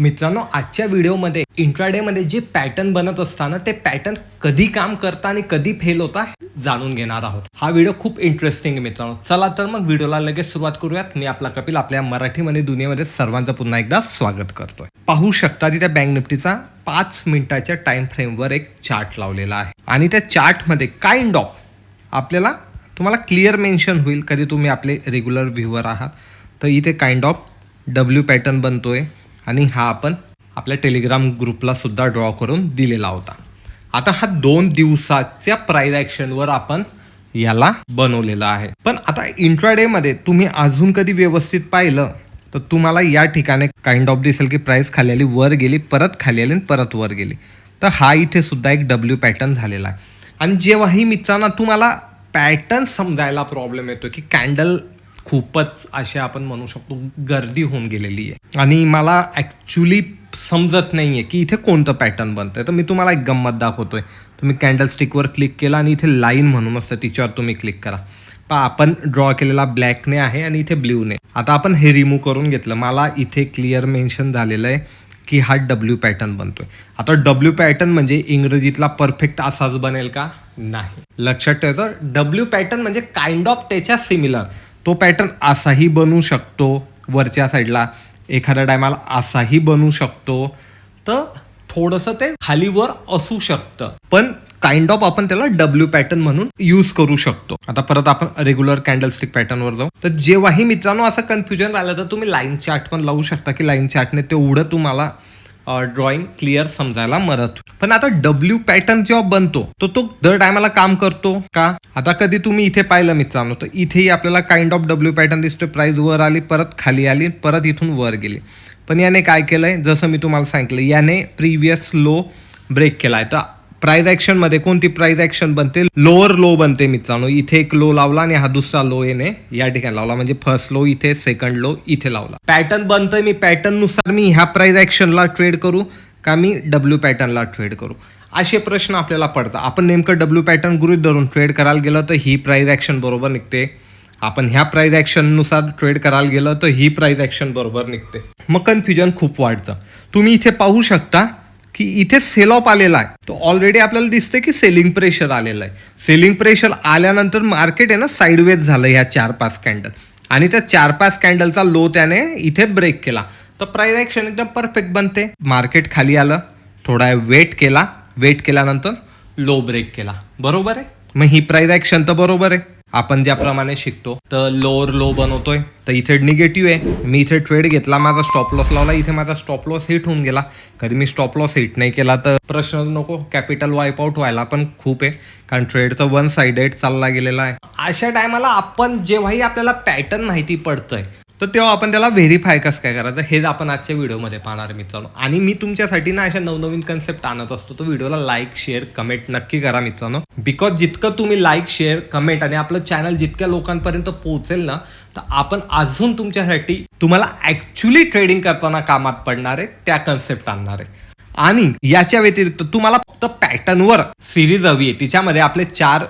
मित्रांनो आजच्या व्हिडिओमध्ये इंट्राडेमध्ये जे पॅटर्न बनत असताना ते पॅटर्न कधी काम करता आणि कधी फेल होता जाणून घेणार आहोत. हा व्हिडिओ खूप इंटरेस्टिंग आहे मित्रांनो. चला तर मग व्हिडिओला लगेच सुरुवात करूयात. मी आपला कपिल आपल्या मराठीमध्ये दुनियेमध्ये सर्वांचं पुन्हा एकदा स्वागत करतोय. पाहू शकता तिथे बँक निफ्टीचा पाच मिनिटाच्या टाइम फ्रेमवर एक चार्ट लावलेला आहे. आणि त्या चार्टमध्ये काइंड ऑफ आपल्याला तुम्हाला क्लिअर मेन्शन होईल कधी तुम्ही आपले रेग्युलर व्ह्युअर आहात. तर इथे काइंड ऑफ डब्ल्यू पॅटर्न बनतोय. आणि हा आपण आपल्या टेलिग्राम ग्रुपला सुद्धा ड्रॉ करून दिलेला होता. आता हा दोन दिवसाच्या प्राईज ॲक्शनवर आपण याला बनवलेला आहे. पण आता इंट्राडेमध्ये तुम्ही अजून कधी व्यवस्थित पाहिलं तर तुम्हाला या ठिकाणी काइंड ऑफ दिसेल की प्राईस खाली आली वर गेली परत खाली आली आणि परत वर गेली. तर हा इथे सुद्धा एक डब्ल्यू पॅटर्न झालेला आहे. आणि जेव्हाही मित्रांना तुम्हाला पॅटर्न समजायला प्रॉब्लेम येतो की कॅन्डल खूपच अशी आपण म्हणू शकतो गर्दी होऊन गेलेली आहे. आणि मला ॲक्च्युली समजत नाही आहे की इथे कोणतं पॅटर्न बनतंय. तर मी तुम्हाला एक गंमत दाखवतोय. तुम्ही कॅन्डल स्टिकवर क्लिक केला आणि इथे लाईन म्हणून असतं तिच्यावर तुम्ही क्लिक करा. पहा आपण ड्रॉ केलेला ब्लॅकने आहे आणि इथे ब्ल्यूने आता आपण हे रिमूव्ह करून घेतलं. मला इथे क्लिअर मेन्शन झालेलं आहे की हा डब्ल्यू पॅटर्न बनतोय. आता डब्ल्यू पॅटर्न म्हणजे इंग्रजीतला परफेक्ट असाच बनेल का? नाही. लक्षात ठेवायचं डब्ल्यू पॅटर्न म्हणजे काइंड ऑफ त्याच्या सिमिलर तो पॅटर्न असाही बनू शकतो. वरच्या साईडला एखाद्या टायमाला असाही बनू शकतो. तर थोडंसं ते खालीवर असू शकतं. पण काइंड ऑफ आपण त्याला डब्ल्यू पॅटर्न म्हणून यूज करू शकतो. आता परत आपण रेग्युलर कॅन्डलस्टिक पॅटर्नवर जाऊ. तर जेव्हाही मित्रांनो असं कन्फ्युजन राहिलं तर तुम्ही लाईन चार्ट पण लावू शकता की लाईन चार्टने तेवढं तुम्हाला ड्रॉइंग क्लिअर समजायला मदत पण आता डब्ल्यू पॅटर्न जेव्हा बनतो तर तो दर टायमाला काम करतो का? आता कधी तुम्ही इथे पाहिलं मित्रांनो तर इथेही आपल्याला काइंड ऑफ डब्ल्यू पॅटर्न दिसतोय. प्राइस वर आली परत खाली आली परत इथून वर गेली. पण याने काय केलंय? जसं मी तुम्हाला सांगितलं याने प्रिव्हियस लो ब्रेक केलाय. तर प्राईज ऍक्शनमध्ये कोणती प्राईज ऍक्शन बनते? लोअर लो बनते मित्रांनो. इथे एक लो लावला आणि हा दुसरा लो येणे या ठिकाणी लावला. म्हणजे फर्स्ट लो इथे सेकंड लो इथे लावला. पॅटर्न बनतोय मी. पॅटर्ननुसार मी ह्या प्राईज ऍक्शनला ट्रेड करू का मी डब्ल्यू पॅटर्नला ट्रेड करू? असे प्रश्न आपल्याला पडतात. आपण नेमकं डब्ल्यू पॅटर्न गृहित धरून ट्रेड करायला गेलं तर ही प्राईज ॲक्शन बरोबर निघते. आपण ह्या प्राईज ॲक्शननुसार ट्रेड करायला गेलं तर ही प्राईज ॲक्शन बरोबर निघते. मग कन्फ्युजन खूप वाढतं. तुम्ही इथे पाहू शकता की इथे सेल ऑफ आलेला आहे. तो ऑलरेडी आपल्याला दिसतंय की सेलिंग प्रेशर आलेलं आहे. सेलिंग प्रेशर आल्यानंतर मार्केट आहे ना साईडवेज झालं ह्या चार पाच कॅन्डल आणि त्या चार पाच कॅन्डलचा लो त्याने इथे ब्रेक केला. तर प्राईज ॲक्शन एकदम परफेक्ट बनते. मार्केट खाली आलं. थोडा वेट केला. वेट केल्यानंतर लो ब्रेक केला. बरोबर आहे? मग ही प्राईज ॲक्शन तर बरोबर आहे. आपण ज्याप्रमाणे शिकतो. तर लोअर लो बनवतोय. तर इथे निगेटिव्ह आहे. मी इथे ट्रेड घेतला. माझा स्टॉप लॉस लावला. इथे माझा स्टॉप लॉस हिट होऊन गेला. कधी मी स्टॉप लॉस हिट नाही केला तर प्रश्न नको. कॅपिटल वाईप आउट व्हायला पण खूप आहे. कारण ट्रेड तर वन साइडेड चालला गेलेला आहे. अशा टायमाला आपण जेव्हाही आपल्याला पॅटर्न माहिती पडतंय तर तेव्हा आपण त्याला व्हेरीफाय कसं काय करायचं? हेच आपण आजच्या व्हिडिओमध्ये पाहणार मित्रांनो. आणि मी तुमच्यासाठी ना अशा नवनवीन कन्सेप्ट आणत असतो. तो व्हिडिओला लाईक शेअर कमेंट नक्की करा मित्रांनो. बिकॉज जितकं तुम्ही लाईक शेअर कमेंट आणि आपलं चॅनल जितक्या लोकांपर्यंत पोहोचेल ना तर आपण अजून तुमच्यासाठी तुम्हाला ऍक्च्युली ट्रेडिंग करताना कामात पडणार आहे त्या कन्सेप्ट आणणार आहे. आणि याच्या व्यतिरिक्त तुम्हाला फक्त पॅटर्नवर सिरीज हवी आहे. तिच्यामध्ये आपले चार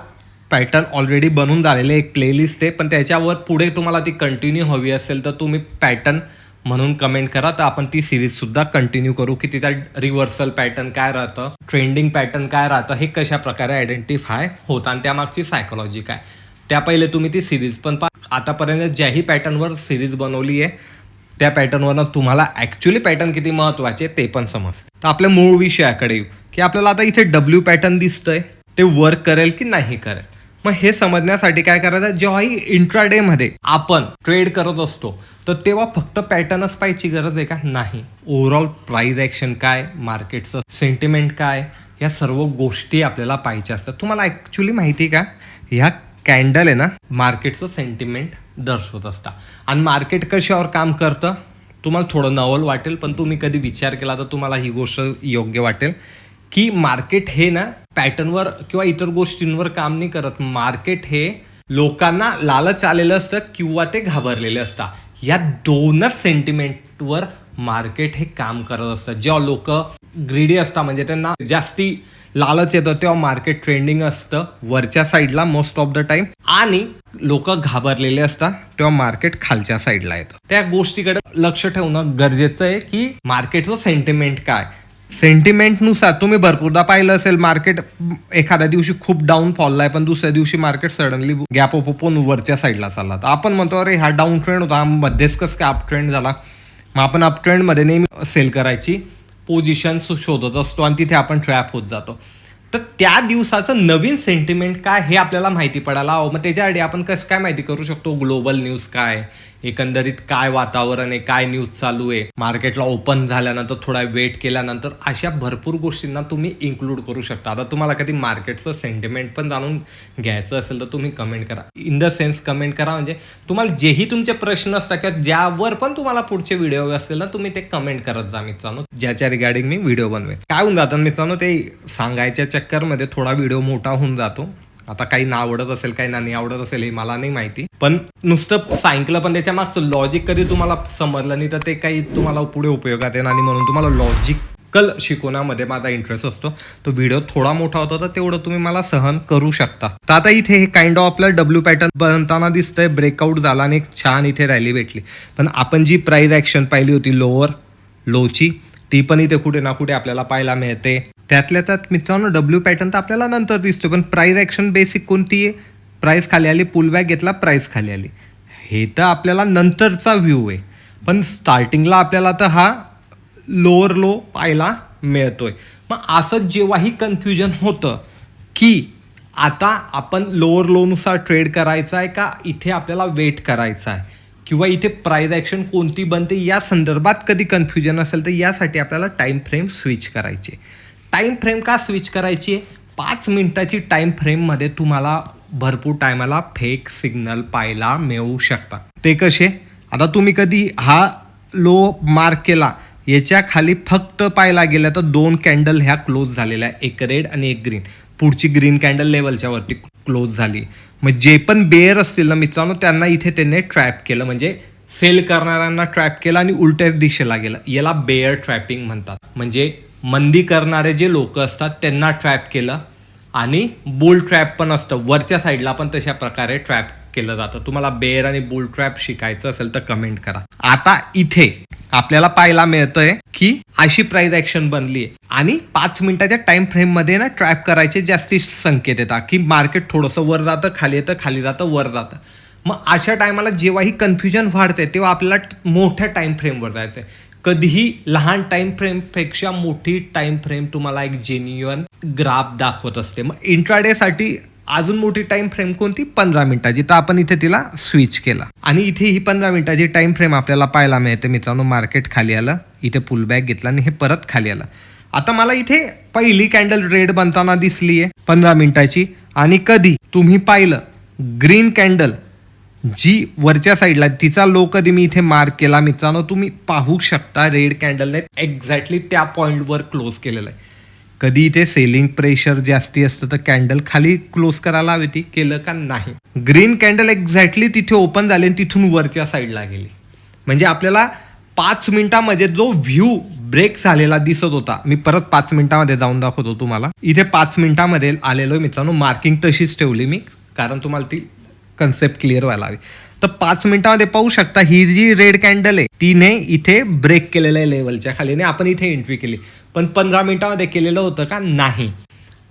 पॅटर्न ऑलरेडी बनून झालेले एक प्लेलिस्ट आहे. पण त्याच्यावर पुढे तुम्हाला ती कंटिन्यू हवी असेल तर तुम्ही पॅटर्न म्हणून कमेंट करा. तर आपण ती सिरीजसुद्धा कंटिन्यू करू की तिचा रिव्हर्सल पॅटर्न काय राहतं ट्रेंडिंग पॅटर्न काय राहतं हे कशा प्रकारे आयडेंटिफाय होतं आणि त्यामागची सायकोलॉजी काय. त्या पहिले तुम्ही ती सिरीज पण पा आतापर्यंत ज्याही पॅटर्नवर सिरीज बनवली आहे त्या पॅटर्नवरनं तुम्हाला ॲक्च्युली पॅटर्न किती महत्त्वाचे ते पण समजते. तर आपल्या मूळ विषयाकडे येऊ. की आपल्याला आता इथे डब्ल्यू पॅटर्न दिसतंय. ते वर्क करेल की नाही करेल? मग हे समजण्यासाठी काय करायचं? जेव्हाही इंट्राडेमध्ये आपण ट्रेड करत असतो तर तेव्हा फक्त पॅटर्नच पाहायची गरज आहे का? नाही. ओव्हरऑल प्राईज ॲक्शन काय? मार्केटचं सेंटिमेंट काय? या सर्व गोष्टी आपल्याला पाहिजे असतात. तुम्हाला ॲक्च्युली माहिती आहे का? ह्या कॅन्डल आहे ना मार्केटचं सेंटिमेंट दर्शवत असता आणि मार्केट कशावर काम करतं? तुम्हाला थोडं नवल वाटेल पण तुम्ही कधी विचार केला तर तुम्हाला ही गोष्ट योग्य वाटेल. की मार्केट हे ना पॅटर्नवर किंवा इतर गोष्टींवर काम नाही करत. मार्केट हे लोकांना लालच आलेलं असतं किंवा ते घाबरलेले असतात. या दोनच सेंटिमेंटवर मार्केट हे काम करत असतं. जेव्हा लोक ग्रीडी असतात म्हणजे त्यांना जास्ती लालच येतं तेव्हा मार्केट ट्रेंडिंग असतं वरच्या साईडला मोस्ट ऑफ द टाइम आणि लोक घाबरलेले असतात तेव्हा मार्केट खालच्या साईडला येतं. त्या गोष्टीकडे लक्ष ठेवणं गरजेचं आहे की मार्केटचं सेंटिमेंट काय. सेंटिमेंटनुसार तुम्ही भरपूरदा पाहिलं असेल मार्केट एखाद्या दिवशी खूप डाऊन फॉलला आहे पण दुसऱ्या दिवशी मार्केट सडनली गॅप ओपन वरच्या साईडला चालला. तर आपण म्हणतो अरे हा डाऊन ट्रेंड होता हा मध्येच कसं काय अप ट्रेंड झाला? मग आपण अप ट्रेंडमध्ये नेहमी सेल करायची पोझिशन्स शोधत असतो आणि तिथे आपण ट्रॅप होत जातो. तर त्या दिवसाचं नवीन सेंटिमेंट काय हे आपल्याला माहिती पडायला हवं. मग त्याच्यासाठी आपण कसं काय माहिती करू शकतो? ग्लोबल न्यूज काय? एकंदरीत काय वातावरण आहे काय न्यूज चालू आहे? मार्केटला ओपन झाल्यानंतर थोडा वेट केल्यानंतर अशा भरपूर गोष्टींना तुम्ही इन्क्लूड करू शकता. आता तुम्हाला कधी मार्केटचं सेंटिमेंट पण जाणून घ्यायचं असेल तर तुम्ही कमेंट करा. इन द सेन्स कमेंट करा म्हणजे तुम्हाला जेही तुमचे प्रश्न असतात किंवा ज्यावर पण तुम्हाला पुढचे व्हिडिओ असतील ना तुम्ही ते कमेंट करत जा मित्रांनो. ज्याच्या रिगार्डिंग मी व्हिडिओ बनवेन. काय होऊन जातं मित्रांनो ते सांगायच्या चक्करमध्ये थोडा व्हिडिओ मोठा होऊन जातो. आता काही ना आवडत असेल काही ना नाही आवडत असेल हे मला नाही माहिती. पण नुसतं सांगितलं पण त्याच्या मागचं लॉजिक कधी तुम्हाला समजलं नाही तर ते काही तुम्हाला पुढे उपयोगात येणार आणि म्हणून तुम्हाला लॉजिकल शिकवण्यामध्ये माझा इंटरेस्ट असतो. तो व्हिडिओ थोडा मोठा होता तर तेवढं तुम्ही मला सहन करू शकता. तर आता इथे हे काइंड ऑफ आपल्याला डब्ल्यू पॅटर्न बनताना दिसतंय ब्रेकआउट झाला आणि एक छान इथे रॅली भेटली. पण आपण जी प्राईज ॲक्शन पाहिली होती लोअर लोची ती पण इथे कुठे ना कुठे आपल्याला पाहायला मिळते. त्यातल्या त्यात मित्रांनो डब्ल्यू पॅटर्न तर आपल्याला नंतर दिसतो पण प्राईज ॲक्शन बेसिक कोणती आहे? प्राईस खाली आली पुलबॅक घेतला प्राईस खाली आली. हे तर आपल्याला नंतरचा व्ह्यू आहे. पण स्टार्टिंगला आपल्याला तर हा लोअर लो पाहायला मिळतोय. मग असं जेव्हाही कन्फ्युजन होतं की आता आपण लोअर लोनुसार ट्रेड करायचा आहे का इथे आपल्याला वेट करायचा आहे? किंवा इथे प्राईज ॲक्शन कोणती बनते या संदर्भात कधी कन्फ्युजन असेल तर यासाठी आपल्याला टाईम फ्रेम स्विच करायची टाईम फ्रेम का स्विच करायची आहे? पाच मिनिटाची टाईम फ्रेममध्ये तुम्हाला भरपूर टायमाला फेक सिग्नल पाहायला मिळू शकतात. ते कसे? आता तुम्ही कधी हा लो मार्क केला याच्या खाली फक्त पाहायला गेलं तर दोन कॅन्डल ह्या क्लोज झालेल्या एक रेड आणि एक ग्रीन. पुढची ग्रीन कॅन्डल लेवलच्या वरती क्लोज झाली. मग जे पण बेअर असतील ना मित्रांनो त्यांना इथे त्यांनी ट्रॅप केलं. म्हणजे सेल करणाऱ्यांना ट्रॅप केलं आणि उलट्या दिशेला गेलं. याला बेअर ट्रॅपिंग म्हणतात. म्हणजे मंदी करणारे जे लोक असतात त्यांना ट्रॅप केलं. आणि बुल ट्रॅप पण असतं. वरच्या साईडला पण तशा प्रकारे ट्रॅप केलं जातं. तुम्हाला बेअर आणि बुल ट्रॅप शिकायचं असेल तर कमेंट करा. आता इथे आपल्याला पाहायला मिळतंय की अशी प्राईज ऍक्शन बनली आहे आणि पाच मिनिटाच्या टाइम फ्रेममध्ये ना ट्रॅप करायचे जास्ती संकेत येतात की मार्केट थोडंसं वर जातं खाली येतं खाली जातं वर जातं. मग अशा टायमाला जेव्हाही कन्फ्युजन वाढते तेव्हा आपल्याला मोठ्या टाइम फ्रेमवर जायचंय. कधीही लहान टाइम फ्रेमपेक्षा मोठी टाइम फ्रेम तुम्हाला एक जेन्युअन ग्राफ दाखवत असते. मग इंट्राडेसाठी अजून मोठी टाइम फ्रेम कोणती? पंधरा मिनिटाची. तर आपण इथे तिला स्विच केला. आणि इथे ही पंधरा मिनिटाची टाइम फ्रेम आपल्याला पाहायला मिळते. मित्रांनो मार्केट खाली आलं. इथे पुल बॅग घेतला आणि हे परत खाली आलं. आता मला इथे पहिली कॅन्डल रेड बनताना दिसली आहे पंधरा मिनिटाची. आणि कधी? तुम्ही पाहिलं. ग्रीन कॅन्डल जी वरच्या साईडला तिचा लो कधी मी इथे मार्क केला मित्रांनो तुम्ही पाहू शकता रेड कॅन्डलने एक्झॅक्टली त्या पॉईंटवर क्लोज केलेलं आहे. कधी इथे सेलिंग प्रेशर जास्ती असतं तर कॅन्डल खाली क्लोज करायला हवी ती केलं का नाही? ग्रीन कॅन्डल एक्झॅक्टली तिथे ओपन झाली आणि तिथून वरच्या साईडला गेली. म्हणजे आपल्याला पाच मिनिटामध्ये जो व्ह्यू ब्रेक झालेला दिसत होता मी परत पाच मिनिटामध्ये जाऊन दाखवतो तुम्हाला. इथे पाच मिनिटामध्ये आलेलो मित्रांनो मार्किंग तशीच ठेवली मी कारण तुम्हाला ती कन्सेप्ट क्लिअर व्हायला हवी. तर पाच मिनिटामध्ये पाहू शकता ही जी रेड कॅन्डल आहे तिने इथे ब्रेक केलेलं आहे लेवलच्या खाली आणि आपण इथे एंट्री केली. पण पंधरा मिनिटामध्ये केलेलं होतं का? नाही.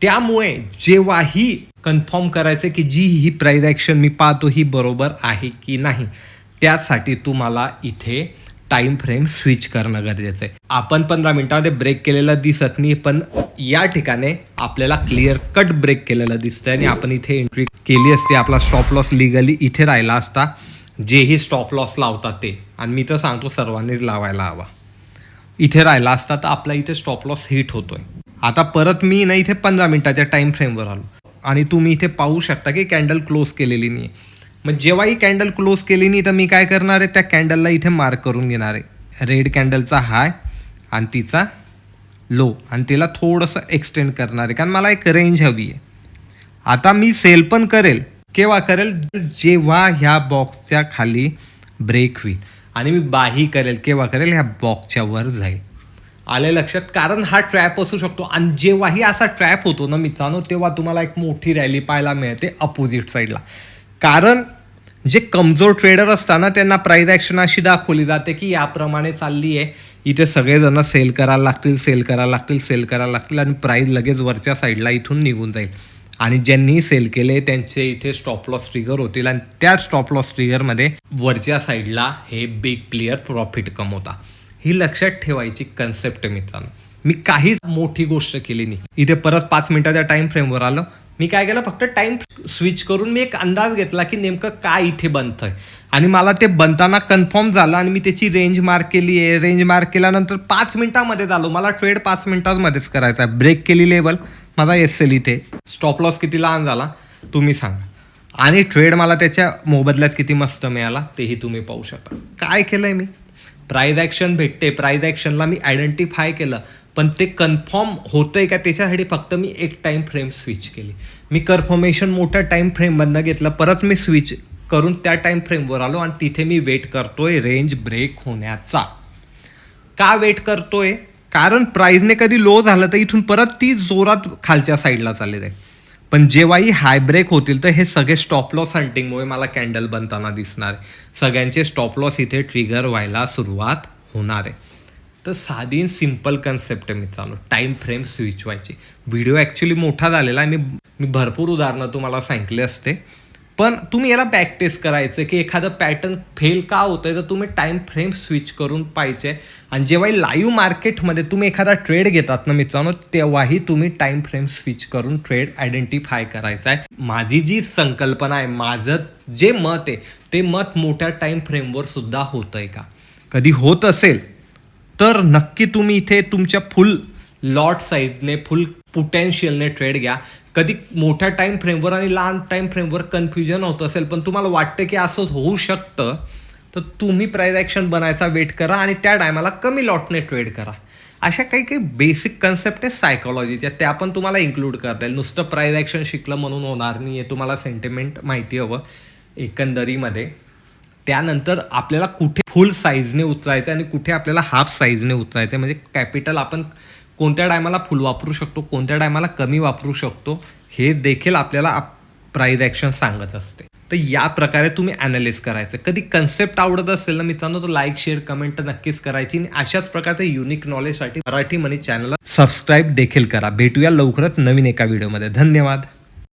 त्यामुळे जेव्हाही कन्फर्म करायचं की जी ही प्राईज ॲक्शन मी पाहतो ही बरोबर आहे की नाही त्यासाठी तुम्हाला इथे टाइम फ्रेम स्विच करणं गरजेचं आहे. आपण पंधरा मिनिटामध्ये ब्रेक केलेलं दिसत नाही पण या ठिकाणी आपल्याला क्लिअर कट ब्रेक केलेलं दिसतंय आणि आपण इथे एंट्री केली असते. आपला स्टॉप लॉस लिगली इथे राहिला असता. जेही स्टॉप लॉस लावतात ते. आणि मी तर सांगतो सर्वांनीच लावायला हवा. इथे राहिला असता तर आपला इथे स्टॉप लॉस हिट होतोय. आता परत मी ना इथे पंधरा मिनिटाच्या टाइम फ्रेमवर आलो. आणि तुम्ही इथे पाहू शकता की कॅन्डल क्लोज केलेली नाही मग जेव्हाही कॅन्डल क्लोज केली नाही तर मी काय करणार आहे? त्या कॅन्डलला इथे मार्क करून घेणार आहे. रेड कॅन्डलचा हाय आणि तिचा लो आणि तिला थोडंसं एक्सटेंड करणार आहे. कारण मला एक रेंज हवी आहे. आता मी सेल पण करेल. केव्हा करेल? जेव्हा ह्या बॉक्सच्या खाली ब्रेक होईल. आणि मी बाही करेल. केव्हा करेल? ह्या बॉक्सच्या वर जाईल. आले लक्षात? कारण हा ट्रॅप असू शकतो. आणि जेव्हाही असा ट्रॅप होतो ना मित्रांनो तेव्हा तुम्हाला एक मोठी रॅली पाहायला मिळते अपोजिट साईडला कारण जे कमजोर ट्रेडर असताना त्यांना प्राईज ॲक्शन अशी दाखवली जाते की याप्रमाणे चालली आहे. इथे सगळेजण सेल करायला लागतील सेल करायला लागतील सेल करायला लागतील आणि प्राईज लगेच वरच्या साईडला इथून निघून जाईल. आणि ज्यांनी सेल केले त्यांचे इथे स्टॉप लॉस ट्रिगर होतील आणि त्या स्टॉप लॉस ट्रिगरमध्ये वरच्या साईडला हे बिग प्लेयर प्रॉफिट कमवता. ही लक्षात ठेवायची कन्सेप्ट मित्रांनो. मी काहीच मोठी गोष्ट केली नाही. इथे परत पाच मिनिटाच्या टाइम फ्रेमवर आलं. मी काय केलं? फक्त टाइम स्विच करून मी एक अंदाज घेतला की नेमकं काय इथे बनतंय. आणि मला ते बनताना कन्फर्म झालं आणि मी त्याची रेंज मार्क केली आहे. रेंज मार्क केल्यानंतर पाच मिनिटामध्ये झालो. मला ट्रेड पाच मिनिटांमध्येच करायचा आहे. ब्रेक केली लेवल माझा एस एल इथे. स्टॉप लॉस किती लहान झाला? तुम्ही सांगा. आणि ट्रेड मला त्याच्या मोबदल्यात किती मस्त मिळाला तेही तुम्ही पाहू शकता. काय केलंय मी? प्राईज ॲक्शन भेटते. प्राईज ॲक्शनला मी आयडेंटिफाय केलं. पण ते कन्फर्म होतंय का त्याच्यासाठी फक्त मी एक टाईम फ्रेम स्विच केली. मी कन्फर्मेशन मोठ्या टाईम फ्रेममधनं घेतलं परत मी स्विच करून त्या टाईम फ्रेमवर आलो आणि तिथे मी वेट करतोय रेंज ब्रेक होण्याचा. का वेट करतोय? कारण प्राईजने कधी लो झालं तर इथून परत ती जोरात खालच्या साईडला चालली जाईल. पण जेव्हाही हाय ब्रेक होतील तर हे सगळे स्टॉप लॉस हंटिंगमुळे मला कॅन्डल बनताना दिसणार आहे. सगळ्यांचे स्टॉप लॉस इथे ट्रिगर व्हायला सुरुवात होणार आहे. तर साधी सिंपल कन्सेप्ट आहे मित्रांनो. टाईम फ्रेम स्विच व्हायची. व्हिडिओ ॲक्च्युली मोठा झालेला आहे. मी मी भरपूर उदाहरणं तुम्हाला सांगितले असते. पण तुम्ही याला प्रॅक्टिस करायचं की एखादं पॅटर्न फेल का होतंय तर तुम्ही टाइम फ्रेम स्विच करून पाहिजे आणि जेव्हा लाईव्ह मार्केटमध्ये तुम्ही एखादा ट्रेड घेतात ना मित्रांनो तेव्हाही तुम्ही टाईम फ्रेम स्विच करून ट्रेड आयडेंटिफाय करायचा आहे माझी जी संकल्पना आहे माझं जे मत आहे ते मत मोठ्या टाइम फ्रेमवर सुद्धा होतंय का? कधी होत असेल तर नक्की तुम्ही इथे तुमच्या फुल लॉट साईजने फुल पोटेन्शियलने ट्रेड घ्या. कधी मोठ्या टाईम फ्रेमवर आणि लहान टाईम फ्रेमवर कन्फ्युजन होत असेल पण तुम्हाला वाटतं की असं होऊ शकतं तर तुम्ही प्राईज ॲक्शन बनायचा वेट करा आणि त्या टायमाला कमी लॉटने ट्रेड करा. अशा काही काही बेसिक कन्सेप्ट आहे सायकोलॉजीच्या त्या पण तुम्हाला इन्क्लूड करता येईल. नुसतं प्राईज ॲक्शन शिकलं म्हणून होणार नाही आहे तुम्हाला सेंटिमेंट माहिती हवं एकंदरीमध्ये. त्यानंतर आपल्याला कुठे फुल साईजने उचलायचं आणि कुठे आपल्याला हाफ साईजने उचलायचं म्हणजे कॅपिटल आपण कोणत्या टायमाला फुल वापरू शकतो कोणत्या टायमाला कमी वापरू शकतो हे देखील आपल्याला प्राईज ॲक्शन सांगत असते. तर या प्रकारे तुम्ही ॲनालिस करायचं. कधी कन्सेप्ट आवडत असेल ना मित्रांनो तर लाईक शेअर कमेंट तर नक्कीच करायची. आणि अशाच प्रकारचे युनिक नॉलेजसाठी मराठी मनी चॅनलला सबस्क्राईब देखील करा. भेटूया लवकरच नवीन एका व्हिडिओमध्ये धन्यवाद.